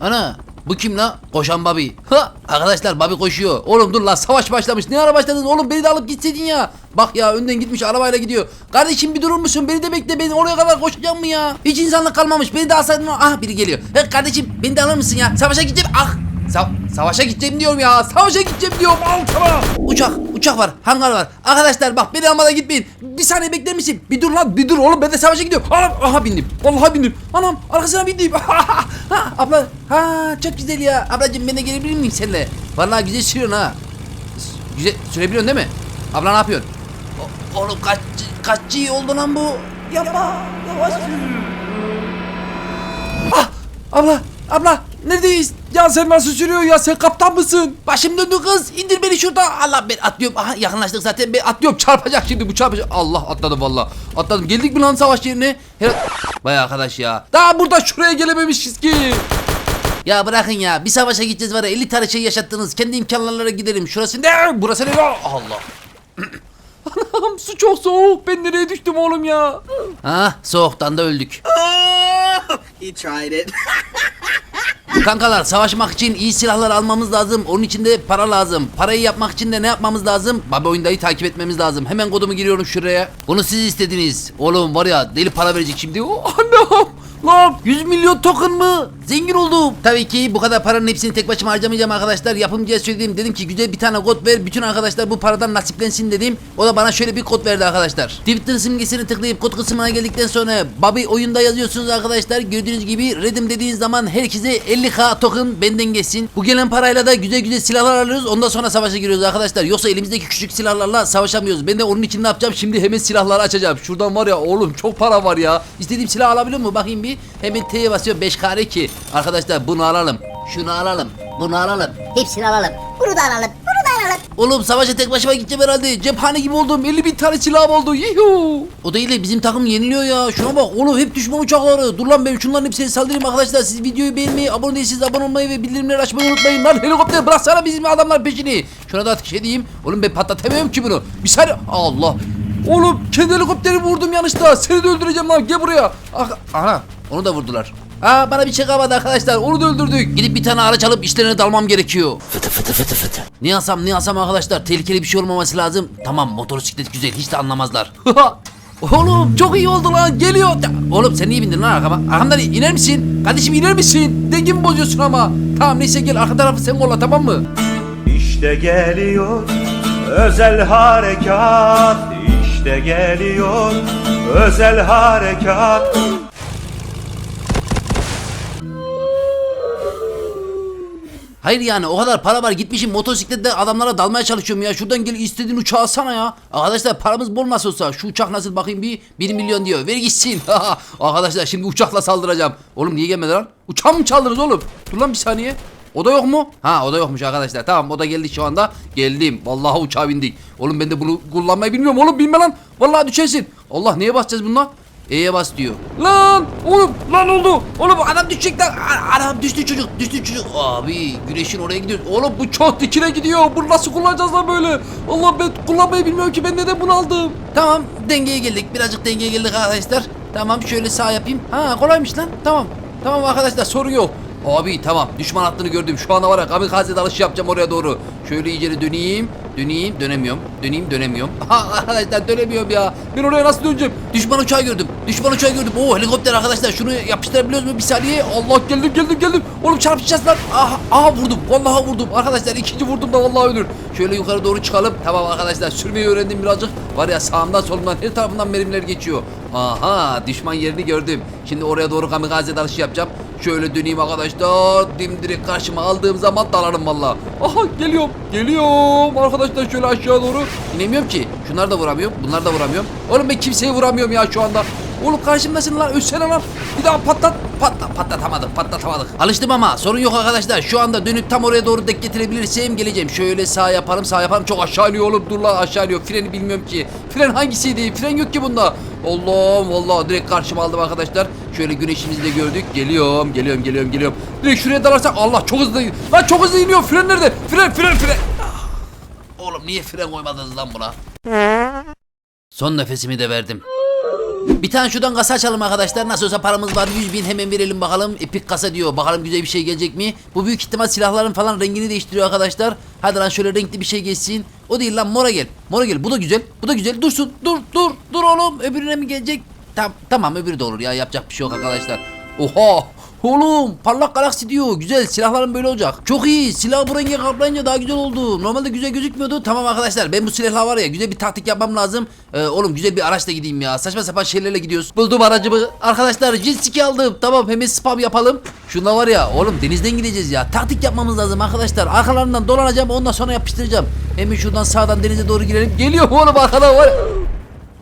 Ana bu kim la? Koşan Bobby. Ha arkadaşlar Bobby koşuyor. Oğlum dur la savaş başlamış. Ne ara başladın oğlum beni de alıp gitseydin ya. Bak ya önden gitmiş arabayla gidiyor. Kardeşim bir durur musun? Beni de bekle. Ben oraya kadar koşacağım mı ya? Hiç insanlık kalmamış. Beni de alsaydın. Ah biri geliyor. He kardeşim beni de alır mısın ya? Savaşa gideceğim. Ah Sa- savaşa gideceğim diyorum ya. Savaşa gideceğim diyorum. Al sana. Uçak, uçak var, hangar var. Arkadaşlar bak beni almadan gitmeyin. Bir saniye bekler misin? Bir dur lan, bir dur oğlum. Ben de savaşa gidiyorum. Anam, aha bindim. Vallahi bindim. Anam, arkasına bindim. ha, abla, ha çok güzel ya. Ablacığım ben de gelebilir miyim seninle? Vallahi güzel sürüyorsun ha. Güzel sürebiliyorsun değil mi? Abla ne yapıyorsun? O- oğlum kaç kaç G oldu lan bu? Yapma, yavaş sür. Ah, abla, abla neredeyiz? Ya sen nasıl sürüyor ya sen kaptan mısın? Başım döndü kız indir beni şurada. Allah ben atlıyorum. Aha yakınlaştık zaten ben atlıyorum çarpacak şimdi bu çarpacak. Allah atladım valla. Atladım geldik mi lan savaş yerine? Her... Vay arkadaş ya. Daha burada şuraya gelememişiz ki. Ya bırakın ya bir savaşa gideceğiz var ya 50 tane şey yaşattınız. Kendi imkanlarlara gidelim. Şurası ne? Burası ne? Allah. Anam su çok soğuk. Ben nereye düştüm oğlum ya? Ha soğuktan da öldük. Oh, he tried it. Kankalar savaşmak için iyi silahlar almamız lazım. Onun için de para lazım. Parayı yapmak için de ne yapmamız lazım? Baba oyundayı takip etmemiz lazım. Hemen kodumu giriyorum şuraya. Bunu siz istediniz. Oğlum var ya deli para verecek şimdi. Oh, anam. Lan 100 milyon token mı? Zengin oldum. Tabii ki bu kadar paranın hepsini tek başıma harcamayacağım arkadaşlar. Yapımcıya söyledim. Dedim ki güzel bir tane kod ver. Bütün arkadaşlar bu paradan nasiplensin dedim. O da bana şöyle bir kod verdi arkadaşlar. Twitter simgesini tıklayıp kod kısmına geldikten sonra Bobby oyunda yazıyorsunuz arkadaşlar. Gördüğünüz gibi redim dediğiniz zaman herkese 50k token benden geçsin. Bu gelen parayla da güzel güzel silahlar alıyoruz. Ondan sonra savaşa giriyoruz arkadaşlar. Yoksa elimizdeki küçük silahlarla savaşamıyoruz. Ben de onun için ne yapacağım? Şimdi hemen silahları açacağım. Şuradan var ya oğlum çok para var ya. İstediğim silah alabiliyor mu? Bakayım bir. Hemen T'ye basıyorum 5 kare ki. Arkadaşlar bunu alalım. Şunu alalım. Bunu alalım. Hepsini alalım. Bunu da alalım. Bunu da alalım. Oğlum savaşa tek başıma gideceğim herhalde. Cephane gibi oldum. 50 bin tane silahım oldu. Yuhu. O değil de bizim takım yeniliyor ya. Şuna bak oğlum hep düşman uçakları. Dur lan ben şunların hepsine saldırayım arkadaşlar. Siz videoyu beğenmeyi, abone değilseniz abone olmayı ve bildirimleri açmayı unutmayın. Lan helikopter bıraksana bizim adamlar peşini. Şuna da ateş edeyim. Oğlum ben patlatamıyorum ki bunu. Bir saniye. Allah. Oğlum kendi helikopteri vurdum yanlışta. Seni de öldüreceğim lan. Gel buraya. Ah, Aha. Onu da vurdular. Aa bana bir şey kalmadı arkadaşlar. Onu da öldürdük. Gidip bir tane araç alıp işlerine dalmam gerekiyor. Fıtı fıtı fıtı fıtı. Ne alsam ne alsam arkadaşlar. Tehlikeli bir şey olmaması lazım. Tamam motosiklet güzel. Hiç de anlamazlar. Oğlum çok iyi oldu lan. Geliyor. Oğlum sen niye bindin lan arkama? Arkamdan iner misin? Kardeşim iner misin? Dengemi bozuyorsun ama. Tamam neyse gel arka tarafı sen kolla tamam mı? İşte geliyor özel harekat İşte geliyor özel harekat Hayır yani o kadar para var gitmişim motosikletle adamlara dalmaya çalışıyorum ya. Şuradan gel istediğin uçağı alsana ya. Arkadaşlar paramız bol nasıl olsa şu uçak nasıl bakayım bir 1 milyon diyor. Ver gitsin. Arkadaşlar şimdi uçakla saldıracağım. Oğlum niye gelmedi lan? Uçağı mı çaldınız oğlum? Dur lan bir saniye. O da yok mu? Ha o da yokmuş arkadaşlar. Tamam o da geldi şu anda. Geldim. Vallahi uçağa bindik. Oğlum ben de bunu kullanmayı bilmiyorum oğlum binme lan. Vallahi düşersin. Allah neye basacağız bununla? E'ye bas diyor. Lan oğlum lan oldu. Oğlum adam düşecek lan. Adam düştü çocuk. Düştü çocuk. Abi güneşin oraya gidiyor. Oğlum bu çok dikine gidiyor. Bunu nasıl kullanacağız lan böyle? Allah ben kullanmayı bilmiyorum ki ben neden bunu aldım. Tamam dengeye geldik. Birazcık dengeye geldik arkadaşlar. Tamam şöyle sağ yapayım. Ha kolaymış lan. Tamam. Tamam arkadaşlar sorun yok. Abi tamam düşman hattını gördüm. Şu anda var ya kamikaze dalışı yapacağım oraya doğru. Şöyle iyice döneyim. Döneyim dönemiyorum. Döneyim dönemiyorum. Ha, arkadaşlar dönemiyorum ya. Ben oraya nasıl döneceğim? Düşman uçağı gördüm. Düşman uçağı gördüm. Oo helikopter arkadaşlar. Şunu yapıştırabiliyoruz mu? Bir saniye. Allah geldim geldim geldim. Oğlum çarpışacağız lan. Aha, aha vurdum. Vallahi vurdum. Arkadaşlar ikinci vurdum da vallahi ölür. Şöyle yukarı doğru çıkalım. Tamam arkadaşlar sürmeyi öğrendim birazcık. Var ya sağımdan solumdan her tarafından mermiler geçiyor. Aha düşman yerini gördüm. Şimdi oraya doğru kamikaze dalışı yapacağım. Şöyle döneyim arkadaşlar. Dimdirek karşıma aldığım zaman dalarım valla. Aha geliyorum. Geliyorum. Arkadaşlar şöyle aşağı doğru. İnemiyorum ki. Şunları da vuramıyorum. Bunları da vuramıyorum. Oğlum ben kimseyi vuramıyorum ya şu anda. Oğlum karşımdasın lan. Ölsene lan. Bir daha patlat. Patlat. Patlatamadık. Patlatamadık. Alıştım ama sorun yok arkadaşlar. Şu anda dönüp tam oraya doğru dek getirebilirsem geleceğim. Şöyle sağ yaparım sağ yaparım. Çok aşağı iniyor oğlum. Dur lan aşağı iniyor. Freni bilmiyorum ki. Fren hangisiydi? Fren yok ki bunda. Allah'ım vallahi direkt karşıma aldım arkadaşlar. Şöyle güneşimizi de gördük. Geliyorum, geliyorum, geliyorum, geliyorum. Direkt şuraya dalarsak Allah çok hızlı. Lan çok hızlı iniyor. Fren nerede? Fren, fren, fren. Ah. Oğlum niye fren koymadınız lan buna? Son nefesimi de verdim. Bir tane şuradan kasa açalım arkadaşlar. Nasıl olsa paramız var. 100 bin hemen verelim bakalım. Epik kasa diyor. Bakalım güzel bir şey gelecek mi? Bu büyük ihtimal silahların falan rengini değiştiriyor arkadaşlar. Hadi lan şöyle renkli bir şey geçsin. O değil lan mora gel. Mora gel. Bu da güzel. Bu da güzel. Dursun. Dur dur. Dur oğlum. Öbürüne mi gelecek? Tamam tamam öbürü de olur ya. Yapacak bir şey yok arkadaşlar. Oha. Oğlum parlak galaksi diyor. Güzel silahların böyle olacak. Çok iyi. Silah bu renge kaplayınca daha güzel oldu. Normalde güzel gözükmüyordu. Tamam arkadaşlar ben bu silahlar var ya güzel bir taktik yapmam lazım. Ee, oğlum güzel bir araçla gideyim ya. Saçma sapan şeylerle gidiyoruz. Buldum aracımı. Arkadaşlar jet ski aldım. Tamam hemen spam yapalım. Şunda var ya oğlum denizden gideceğiz ya. Taktik yapmamız lazım arkadaşlar. Arkalarından dolanacağım ondan sonra yapıştıracağım. Hemen şuradan sağdan denize doğru girelim. Geliyor oğlum arkadan var.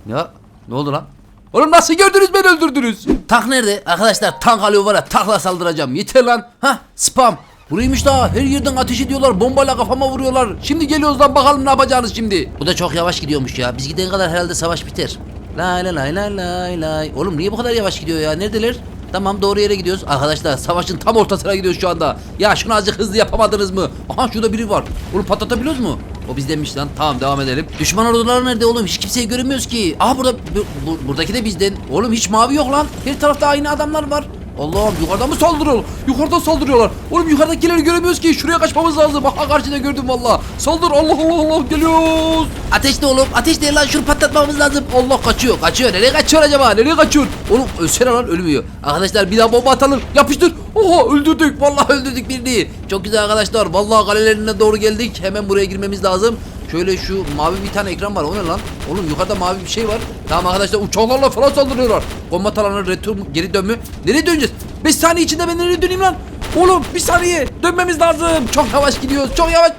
Ya ne oldu lan? Oğlum nasıl gördünüz beni öldürdünüz? Tank nerede? Arkadaşlar tank alıyor var ya tankla saldıracağım. Yeter lan. Ha spam. Buraymış da her yerden ateş ediyorlar. Bombayla kafama vuruyorlar. Şimdi geliyoruz lan bakalım ne yapacağınız şimdi. Bu da çok yavaş gidiyormuş ya. Biz gidene kadar herhalde savaş biter. Lay lay lay lay lay. Oğlum niye bu kadar yavaş gidiyor ya? Neredeler? Tamam doğru yere gidiyoruz. Arkadaşlar savaşın tam ortasına gidiyoruz şu anda. Ya şunu azıcık hızlı yapamadınız mı? Aha şurada biri var. Onu patlatabiliyoruz mu? O bizdenmiş lan. Tamam devam edelim. Düşman orduları nerede oğlum? Hiç kimseyi göremiyoruz ki. Aha burada bu- bu- buradaki de bizden. Oğlum hiç mavi yok lan. Her tarafta aynı adamlar var. Allah'ım yukarıdan mı saldırıyorlar? Yukarıdan saldırıyorlar. Oğlum yukarıdakileri göremiyoruz ki. Şuraya kaçmamız lazım. Aha karşıda gördüm valla. Saldır Allah Allah Allah geliyoruz. Ateşle oğlum. Ateşle lan şunu patlatmamız lazım. Allah kaçıyor. Kaçıyor. Nereye kaçıyor acaba? Nereye kaçıyor? Oğlum ölsene lan ölmüyor. Arkadaşlar bir daha bomba atalım. Yapıştır. Oha öldürdük. Vallahi öldürdük birini. Çok güzel arkadaşlar. Vallahi kalelerine doğru geldik. Hemen buraya girmemiz lazım. Şöyle şu mavi bir tane ekran var. O ne lan? Oğlum yukarıda mavi bir şey var. Tamam arkadaşlar uçaklarla falan saldırıyorlar. Kombat alanı retur geri dönme. Nereye döneceğiz? 5 saniye içinde ben nereye döneyim lan? Oğlum bir saniye dönmemiz lazım. Çok yavaş gidiyoruz. Çok yavaş.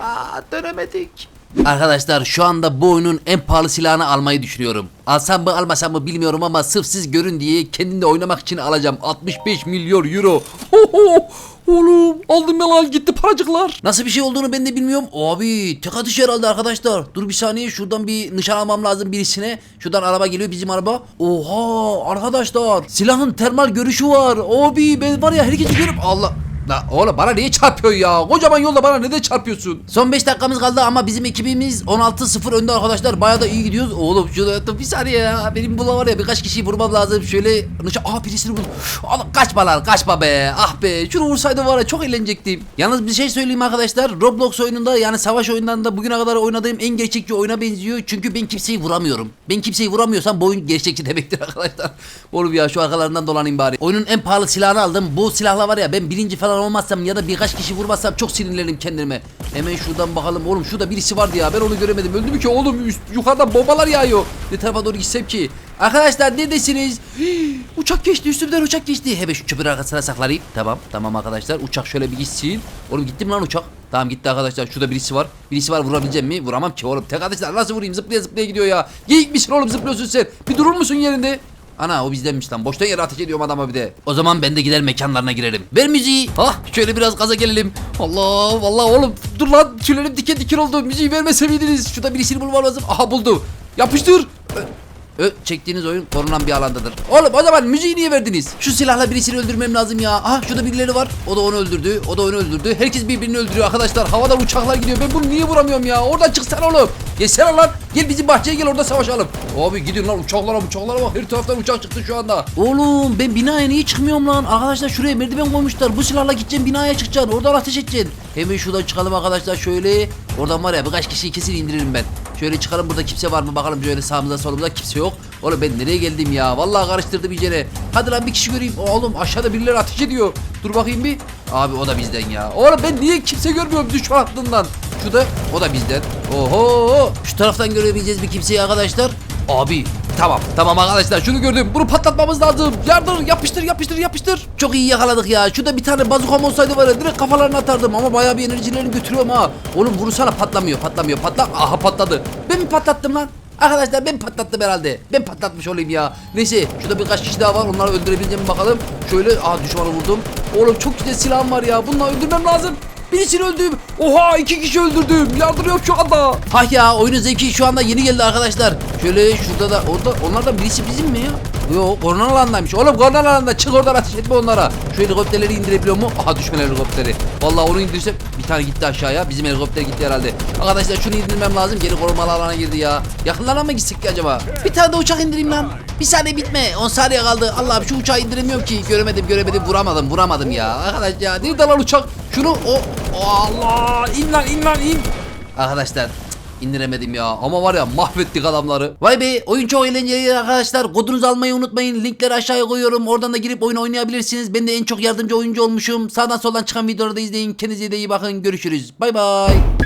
Dönemedik. Arkadaşlar şu anda bu oyunun en pahalı silahını almayı düşünüyorum. Alsam mı almasam mı bilmiyorum ama sırf siz görün diye kendimde oynamak için alacağım. 65 milyon euro. Oho, oğlum aldım ya lan gitti paracıklar. Nasıl bir şey olduğunu ben de bilmiyorum. Abi tek atış herhalde arkadaşlar. Dur bir saniye şuradan bir nişan almam lazım birisine. Şuradan araba geliyor bizim araba. Oha arkadaşlar silahın termal görüşü var. Abi ben var ya herkesi görüp Allah. La oğlum bana niye çarpıyorsun ya? Kocaman yolda bana neden çarpıyorsun? Son 5 dakikamız kaldı ama bizim ekibimiz 16-0 önde arkadaşlar. Bayağı da iyi gidiyoruz. Oğlum şurada bir saniye ya. Benim bula var ya birkaç kişiyi vurmam lazım. Şöyle nişan... Aa birisini vurdum. Oğlum kaçma lan kaçma be. Ah be. Şunu vursaydım var ya çok eğlenecektim. Yalnız bir şey söyleyeyim arkadaşlar. Roblox oyununda yani savaş oyunlarında bugüne kadar oynadığım en gerçekçi oyuna benziyor. Çünkü ben kimseyi vuramıyorum. Ben kimseyi vuramıyorsam bu oyun gerçekçi demektir arkadaşlar. Oğlum ya şu arkalarından dolanayım bari. Oyunun en pahalı silahını aldım. Bu silahla var ya ben birinci falan olmazsam ya da birkaç kişi vurmazsam çok sinirlenirim kendime. Hemen şuradan bakalım. Oğlum şurada birisi vardı ya. Ben onu göremedim. Öldü mü ki oğlum? Üst, yukarıdan bombalar yağıyor. Ne tarafa doğru gitsem ki? Arkadaşlar neredesiniz? Hii, uçak geçti üstümden uçak geçti. Hemen şu çöpün arkasına saklayayım. Tamam tamam arkadaşlar uçak şöyle bir gitsin. Oğlum gitti mi lan uçak? Tamam gitti arkadaşlar şurada birisi var. Birisi var vurabileceğim mi? Vuramam ki oğlum. Tek arkadaşlar nasıl vurayım? Zıplaya zıplaya gidiyor ya. Geyik misin oğlum zıplıyorsun sen? Bir durur musun yerinde? Ana o bizdenmiş lan. Boşta yere ateş ediyorum adama bir de. O zaman ben de gider mekanlarına girerim. Ver müziği. Hah şöyle biraz gaza gelelim. Allah vallahi oğlum. Dur lan tüylerim diken diken oldu. Müziği vermese miydiniz? Şurada birisini bulmam lazım. Aha buldu. Yapıştır. Ö- çektiğiniz oyun korunan bir alandadır. Oğlum o zaman müziği niye verdiniz? Şu silahla birisini öldürmem lazım ya. Aha şurada birileri var. O da onu öldürdü. O da onu öldürdü. Herkes birbirini öldürüyor arkadaşlar. Havadan uçaklar gidiyor. Ben bunu niye vuramıyorum ya? Oradan çıksana oğlum. Gelsene lan. Gel bizim bahçeye gel orada savaşalım. Abi gidin lan uçaklara uçaklara bak. Her taraftan uçak çıktı şu anda. Oğlum ben binaya niye çıkmıyorum lan? Arkadaşlar şuraya merdiven koymuşlar. Bu silahla gideceksin binaya çıkacaksın. Oradan ateş edeceksin. Hemen şuradan çıkalım arkadaşlar şöyle. Oradan var ya birkaç kişiyi kesin indiririm ben. Şöyle çıkalım burada kimse var mı bakalım şöyle sağımızda solumuzda kimse yok. Oğlum ben nereye geldim ya? Vallahi karıştırdım iyicene. Hadi lan bir kişi göreyim. Oğlum aşağıda birileri ateş ediyor. Dur bakayım bir. Abi o da bizden ya. Oğlum ben niye kimse görmüyorum düşman hattından. Şu da o da bizden. Oho. Şu taraftan görebileceğiz bir kimseyi arkadaşlar. Abi Tamam tamam arkadaşlar şunu gördüm bunu patlatmamız lazım yardır yapıştır yapıştır yapıştır Çok iyi yakaladık ya şurada bir tane bazukam olsaydı var ya direkt kafalarına atardım ama bayağı bir enerjilerini götürüyorum ha Oğlum vursana patlamıyor patlamıyor patla aha patladı Ben mi patlattım lan Arkadaşlar ben patlattım herhalde. Ben patlatmış olayım ya. Neyse şurada birkaç kişi daha var. Onları öldürebileceğim bakalım. Şöyle aa düşmanı vurdum. Oğlum çok güzel silahım var ya. Bunları öldürmem lazım. Birisini öldüm. Oha iki kişi öldürdüm. Yardırıyorum şu anda. Hah ya oyunun zevki şu anda yeni geldi arkadaşlar. Şöyle şurada da orada onlardan birisi bizim mi ya? Yok korona alandaymış. Oğlum korona alanda çık oradan ateş etme onlara. Şu helikopterleri indirebiliyor mu? Aha düşman helikopteri. Vallahi onu indirsem bir tane gitti aşağıya. Bizim helikopter gitti herhalde. Arkadaşlar şunu indirmem lazım. Geri korumalı alana girdi ya. Yakınlarına mı gitsek ki acaba? Bir tane de uçak indireyim lan. Bir saniye bitme. 10 saniye kaldı. Allah'ım şu uçağı indiremiyorum ki. Göremedim göremedim vuramadım vuramadım ya. Arkadaş ya nerede lan uçak? Şunu o Allah in lan in lan in. Arkadaşlar indiremedim ya ama var ya mahvettik adamları. Vay be oyun çok eğlenceli arkadaşlar. Kodunuzu almayı unutmayın. Linkleri aşağıya koyuyorum. Oradan da girip oyun oynayabilirsiniz. Ben de en çok yardımcı oyuncu olmuşum. Sağdan soldan çıkan videoları da izleyin. Kendinize de iyi bakın. Görüşürüz. Bay bay.